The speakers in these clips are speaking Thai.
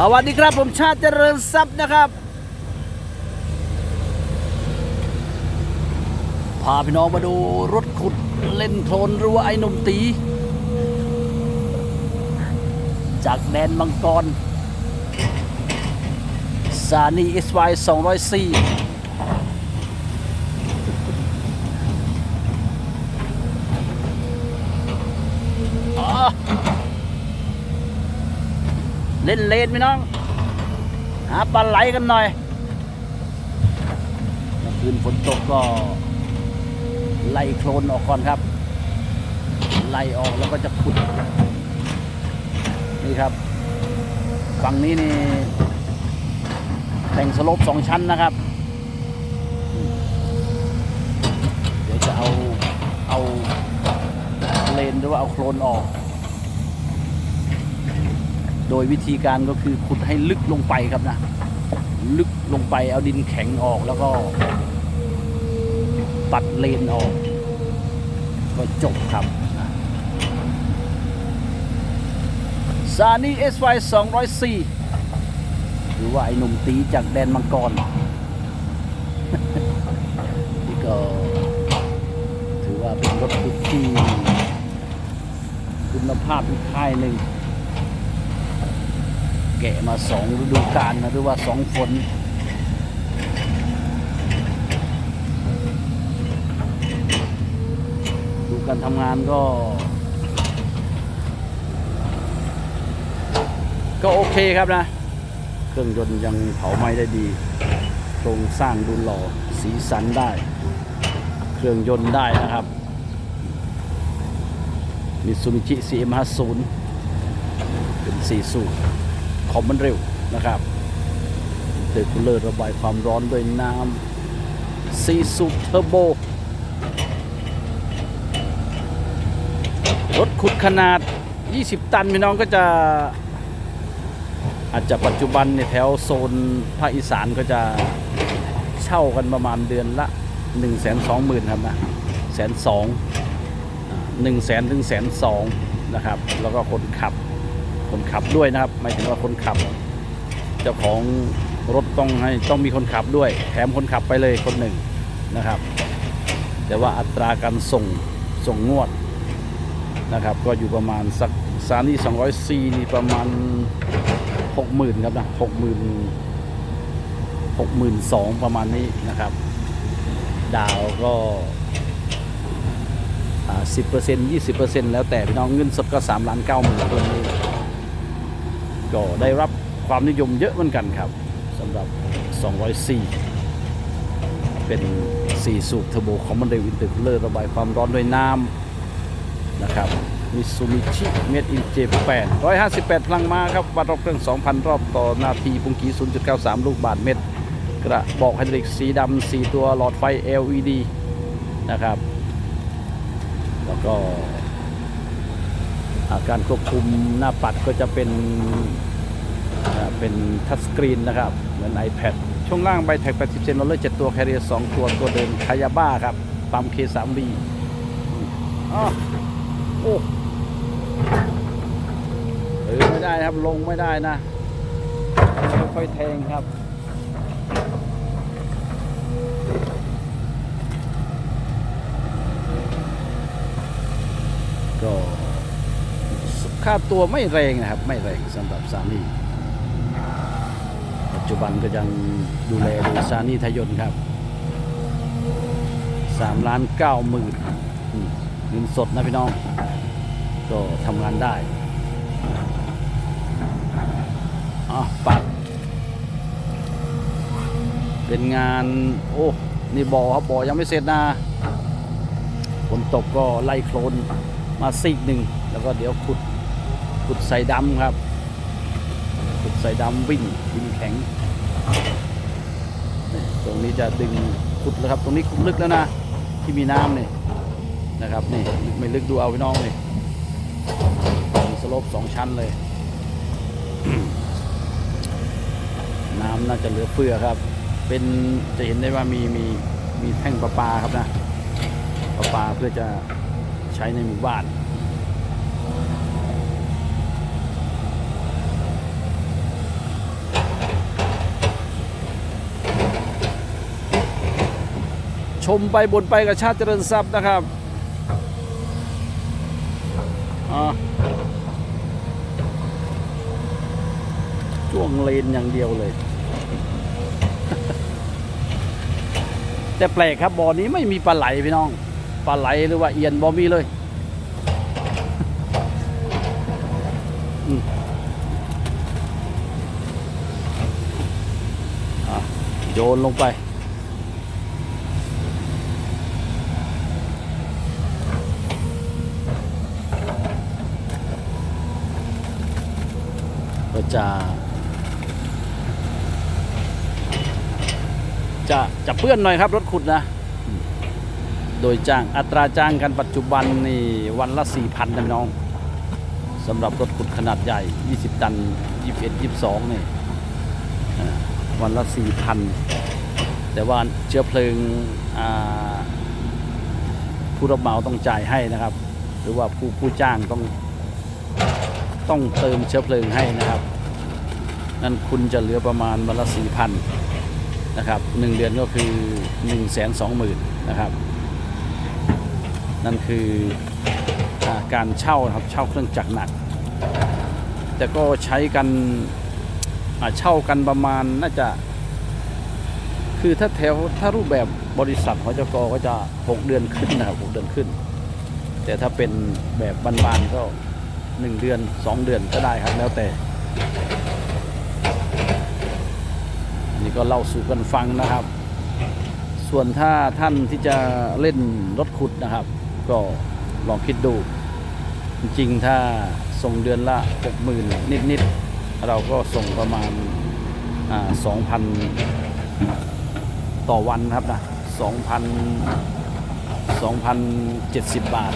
สวัสดีครับผมชาติเจริญทรัพย์นะครับ พาพี่น้องมาดูรถขุดเล่นโคลนรัวไอ้หนุ่มตี จากแดนมังกรซานีเอสว204อ๋อ เล่นเลนไหมน้อง หาปลาไหลกันหน่อยเมื่อคืนฝนตกก็ ไล่โคลนออกก่อนครับ ไล่ออกแล้วก็จะขุด นี่ครับ ฝั่งนี้นี่ แต่งสลปสองชั้นนะครับ เดี๋ยวจะเอา เอาเลนหรือว่าเอาโคลนออก โดยวิธีการก็คือขุดให้ลึกลงไปครับนะ ลึกลงไปเอาดินแข็งออกแล้วก็ ตัดเลนออก ก็จบครับซานี่ SY 204หรือว่าไอ้หนุ่มตีจากแดนมังกร นี่ก็ ถือว่าเป็นรถขุดที่คุณภาพอีกค่ายหนึ่ง แกะมาสองฤดูกาลนะหรือว่าสองฝนดูการทำงานก็ ก็โอเคครับนะ เครื่องยนต์ยังเผาไหม้ได้ดีโครงสร้างดูหล่อสีสันได้ เครื่องยนต์ได้นะครับมิซูบิชิ CM50 เป็นสี่สูบ คอมมันเร็วนะครับเตอร์คูลเลอร์ระบายความร้อนด้วยน้ำสี่สูเทอร์โบรถขุดขนาด 20 ตันพี่น้องก็จะอาจจะปัจจุบันในยแถวโซนภาคอีสานก็จะเช่ากันประมาณเดือนละ 1 2 0 0 0 0ครับนะแสนสองหนึ่งแสนถึงแสนสองนะครับ แล้วก็คนขับ คนขับด้วยนะครับหมายถึงว่าคนขับ เจ้าของรถต้องให้ต้องมีคนขับด้วย แถมคนขับไปเลยคนหนึ่งนะครับ แต่ว่าอัตราการส่งส่งงวดนะครับ ก็อยู่ประมาณสักซานี่200ซีนี่ประมาณ60,000ครับนะ60,000 62,000ประมาณนี้นะครับ ดาวก็สิบเปอร์เซ็นต์ยี่สิบเปอร์เซ็นต์แล้วแต่พี่น้องเงินสดก็สามล้านเก้าหมื่นตัวนี้ ก็ได้รับความนิยมเยอะเหมือนกันครับสำหรับ 204เป็น 4 สูบเทอร์โบคอมมานเดลอินเตอร์คูลเลอร์ระบายความร้อนด้วยน้ำนะครับมิซูมิชิเมดอินเจแปด158พลังม้าครับวัดรอบเครื่อง 2,000 รอบต่อนาทีปุ่งกี 0.93 ลูกบาทเมตร กระบอกไฮดรอลิกสีดำ4ตัวหลอดไฟ LED นะครับ แล้วก็ การควบคุมหน้าปัดก็จะเป็นเป็นทัชสกรีนนะครับ เหมือน iPad ช่วงล่างใบแท็ก80 เซนโรลเลอร์7ตัวแคริเอร์2ตัว ตัวเดิมคายาบ้าครับปั๊ม K3B อ๋อโอ้เออไม่ได้ครับลงไม่ได้นะค่อยๆแทงครับ ก็ ค่าตัวไม่แรงนะครับ ไม่แรงสำหรับซานี่ปัจจุบันก็ยังดูแลโดยซานี่ทยนครับสามล้านเก้าหมื่นเงินสดนะพี่น้อง ก็ทำงานได้อะปัดเป็นงาน โอ้ นี่บ่อครับบ่อยังไม่เสร็จนะฝนตกก็ไล่โคลนมาซีกหนึ่ง แล้วก็เดี๋ยวขุด ขุดใส่ดำครับ ขุดใส่ดำวิ่งดินแข็ง ตรงนี้จะดึงขุดแล้วครับ ตรงนี้ขุดลึกแล้วนะ ที่มีน้ำนี่นะครับนี่ลึกไม่ลึกดูเอาพี่น้องนี่มีสลปสองชั้นเลย น้ำน่าจะเหลือเฟือครับ เป็นจะเห็นได้ว่ามีมีมีแท่งประปาครับนะประปาเพื่อจะใช้ในหมู่บ้าน ก ชมไปบนไปกับชาติเจริญทรัพย์นะครับอ่าช่วงเลนอย่างเดียวเลย แต่แปลกครับบ่อนี้ไม่มีปลาไหลพี่น้องปลาไหลหรือว่าเอียนบ่มีเลยอืมอะโยนลงไป ก็ จะจะจะเปื้อนหน่อยครับรถขุดนะ โดยจ้างอัตราจ้างกันปัจจุบันนี่วันละ 4,000นะพี่น้องสำหรับรถขุดขนาดใหญ่ 20 ตัน 21 22นี่อ่าวันละ 4,000 แต่ว่าเชื้อเพลิงอ่าผู้รับเหมาต้องจ่ายให้นะครับ หรือว่าผู้ผู้จ้างต้องต้องเติมเชื้อเพลิงให้นะครับ นั่นคุณจะเหลือประมาณวันละ4,000นนะครับหนึ่งเดือนก็คือ1นึ่งแสนสองหมื่นนะครับ นั่นคืออการเช่านะครับเช่าเครื่องจักรหนัก แต่ก็ใช้กันเช่ากันประมาณน่าจะ คือถ้าแถวถ้ารูปแบบบริษัทหจกก็จะ 6 เดือนขึ้นนะครับ6เดือนขึ้น แต่ถ้าเป็นแบบบานๆก็ 1 เดือน 2 เดือนก็ได้ครับแล้วแต่ อันนี้ก็เล่าสู่กันฟังนะครับ ส่วนถ้าท่านที่จะเล่นรถขุดนะครับ ก็ลองคิดดู จริงๆถ้าส่งเดือนละหกหมื่นนิดๆ เราก็ส่งประมาณสองพันต่อวันครับนะสองพันสองพันเจ็ดสิบบาท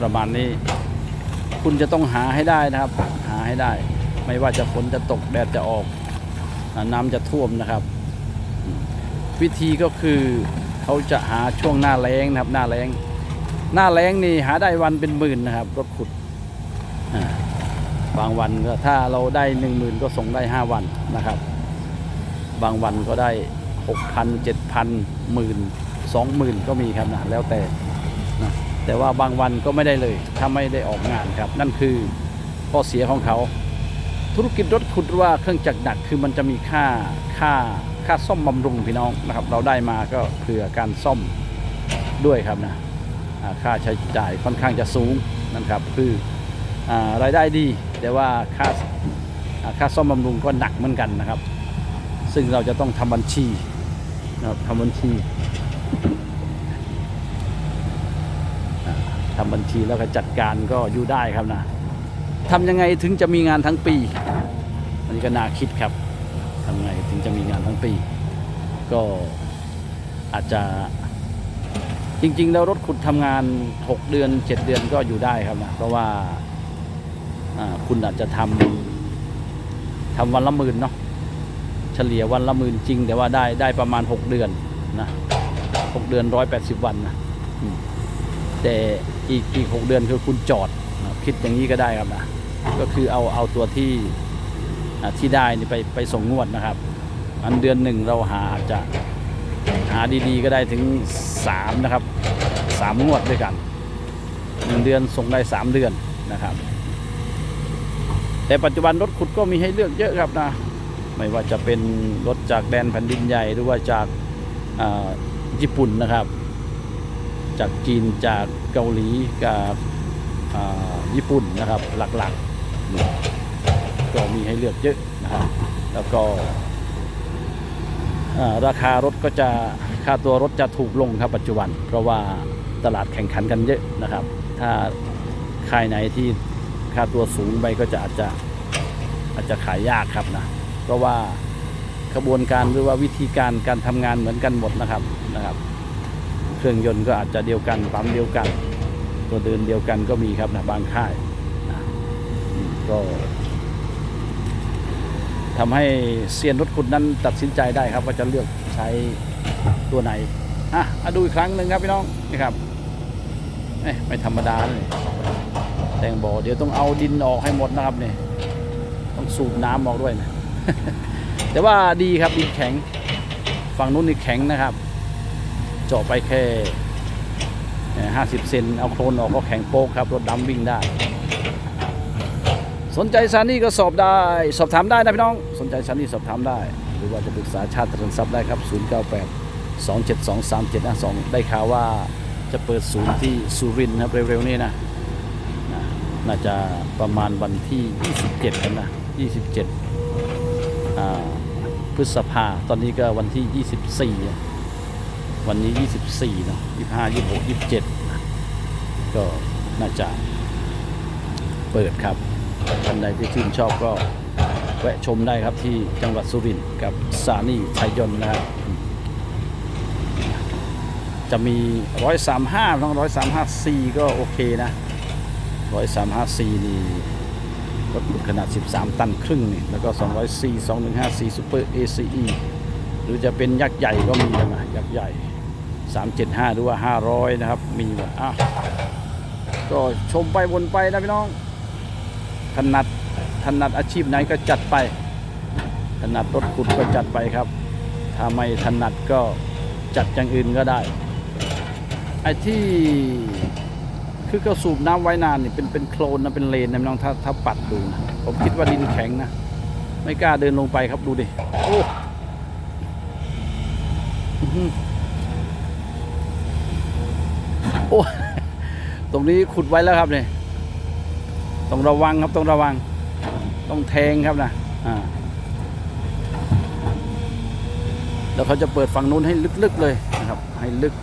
ประมาณนี้ คุณจะต้องหาให้ได้นะครับ หาให้ได้ ไม่ว่าจะฝนจะตกแดดจะออก น้ำจะท่วมนะครับ วิธีก็คือเขาจะหาช่วงหน้าแล้งนะครับ หน้าแล้งหน้าแล้งนี่หาได้วันเป็นหมื่นนะครับ รถขุดบางวันก็ถ้าเราได้หนึ่งหมื่นก็ส่งได้ห้าวันนะครับ บางวันก็ได้หกพันเจ็ดพันหมื่นสองหมื่นก็มีครับนะแล้วแต่นะแต่ว่าบางวันก็ไม่ได้เลย ถ้าไม่ได้ออกงานครับ นั่นคือข้อเสียของเขา ธุรกิจรถขุดหรือว่าเครื่องจักรหนักคือมันจะมีค่าค่าค่าซ่อมบำรุงพี่น้องนะครับ เราได้มาก็เผื่อการซ่อมด้วยครับนะค่าใช้จ่ายค่อนข้างจะสูงนะครับคืออารายได้ดี แต่ว่าค่าค่าซ่อมบำรุงก็หนักเหมือนกันนะครับ ซึ่งเราจะต้องทำบัญชีนะครับทำบัญชีอ่าทำบัญชีแล้วก็จัดการก็อยู่ได้ครับนะ ทำยังไงถึงจะมีงานทั้งปี อันนี้ก็น่าคิดครับทำไงถึงจะมีงานทั้งปี ก็อาจจะจริง ๆ แล้วรถขุดทำงาน 6 เดือน 7 เดือนก็อยู่ได้ครับนะเพราะว่าคุณอาจจะทำทำวันละหมื่นเนาะเฉลี่ยวันละหมื่นจริง แต่ว่าได้ได้ประมาณ 6 เดือนนะ6เดือน180วันนะแต่อีกอีก6เดือนคือคุณจอด คิดอย่างนี้ก็ได้ครับนะ ก็คือเอาเอาตัวที่ที่ได้นี่ไปไปส่งงวดนะครับ อันเดือนหนึ่งเราหาอาจจะหาดีๆก็ได้ถึง 3 นะครับสามงวดด้วยกันหนึ่งเดือนส่งได้ 3 เดือนนะครับ แต่ปัจจุบันรถขุดก็มีให้เลือกเยอะครับนะ ไม่ว่าจะเป็นรถจากแดนแผ่นดินใหญ่หรือว่าจากาญี่ปุ่นนะครับ จากจีนจากเกาหลีกับญี่ปุ่นนะครับหลักๆ ก็มีให้เลือกเยอะนะครับแล้วก็ราคารถก็จะค่าตัวรถจะถูกลงครับปัจจุบัน เพราะว่าตลาดแข่งขันกันเยอะนะครับ ถ้าค่ายไหนที่ค่าตัวสูงไปก็จะอาจจะอาจจะขายยากครับนะเพราะว่าขบวนการหรือว่าวิธีการการทำงานเหมือนกันหมดนะครับนะครับ เครื่องยนต์ก็อาจจะเดียวกันปั๊มเดียวกัน ตัวเดินเดียวกันก็มีครับนะบางค่าย ก็ทำให้เซียนรถขุดนั้นตัดสินใจได้ครับ ว่าจะเลือกใช้ตัวไหนอะมาดูอีกครั้งหนึ่งครับพี่น้องนี่ครับไม่ธรรมดาเลยแตงบ่อเดี๋ยวต้องเอาดินออกให้หมดนะครับเนี่ยต้องสูบน้ำออกด้วยนะแต่ว่าดีครับดินแข็งฝั่งนู้นนี่แข็งนะครับเจาะไปแค่ห้าสิบเซนเอาโคลนออกก็แข็งโป๊กครับรถดำวิ่งได้ สนใจซานี่ก็สอบได้ สอบถามได้นะพี่น้อง สนใจซานี่สอบถามได้ หรือว่าจะปรึกษาชาติตรันทรัพย์ได้ครับ 098 272 3752 ได้ข่าวว่าจะเปิดศูนย์ที่สุรินทร์นะครับเร็วๆ นี้นะนะน่าจะประมาณวันที่ 27กันนะ 27 พฤษภา ตอนนี้ก็วันที่ 24 วันนี้ 24 เนาะ25 26 27 ก็น่าจะเปิดครับ ท่านใดที่ชื่นชอบก็แวะชมได้ครับที่จังหวัดสุรินทร์กับซานี่ชัยยนต์นะครับ จะมี 135 ทั้ง 135ก็โอเคนะ 135นี่รถขุดขนาด 13 ตันครึ่งนี่แล้วก็ 204 2154 Super ACE หรือจะเป็นยักษ์ใหญ่ก็มีนะยักษ์ใหญ่ 375 หรือว่า 500 นะครับ มีหมดอะก็ชมไปวนไปนะพี่น้อง ถนัดถนัดอาชีพไหนก็จัดไป ถนัดรถขุดก็จัดไปครับ ถ้าไม่ถนัดก็จัดอย่างอื่นก็ได้ ไอ้ที่คือกระสูบน้ำไว้นานนี่เป็นเป็นโคลนนะเป็นเลนนะน้องถ้าถ้าปัดดูนะผมคิดว่าดินแข็งนะ ไม่กล้าเดินลงไปครับดูดิโอ้โอ้ตรงนี้ขุดไว้แล้วครับเนี่ย ต้องระวังครับต้องระวัง ต้องแทงครับนะอ่าแล้วเขาจะเปิดฝั่งนู้นให้ลึกๆเลยนะครับ ให้ลึก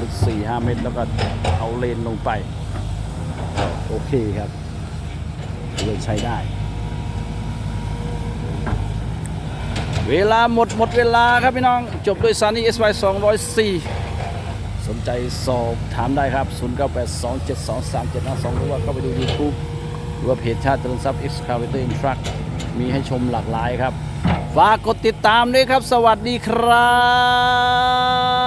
ลึก4 5เมตรแล้วก็เอาเลนลงไป โอเคครับเลยใช้ได้ เวลาหมดหมดเวลาครับพี่น้อง จบด้วยซานี่ SY 204 สนใจสอบถามได้ครับ 0982723752หรือว่าเข้าไปดู YouTube หรือว่าเพจชาติเจริญทรัพย์ Excavator in Truck มีให้ชมหลากหลายครับ ฝากกดติดตามด้วยครับ สวัสดีครับ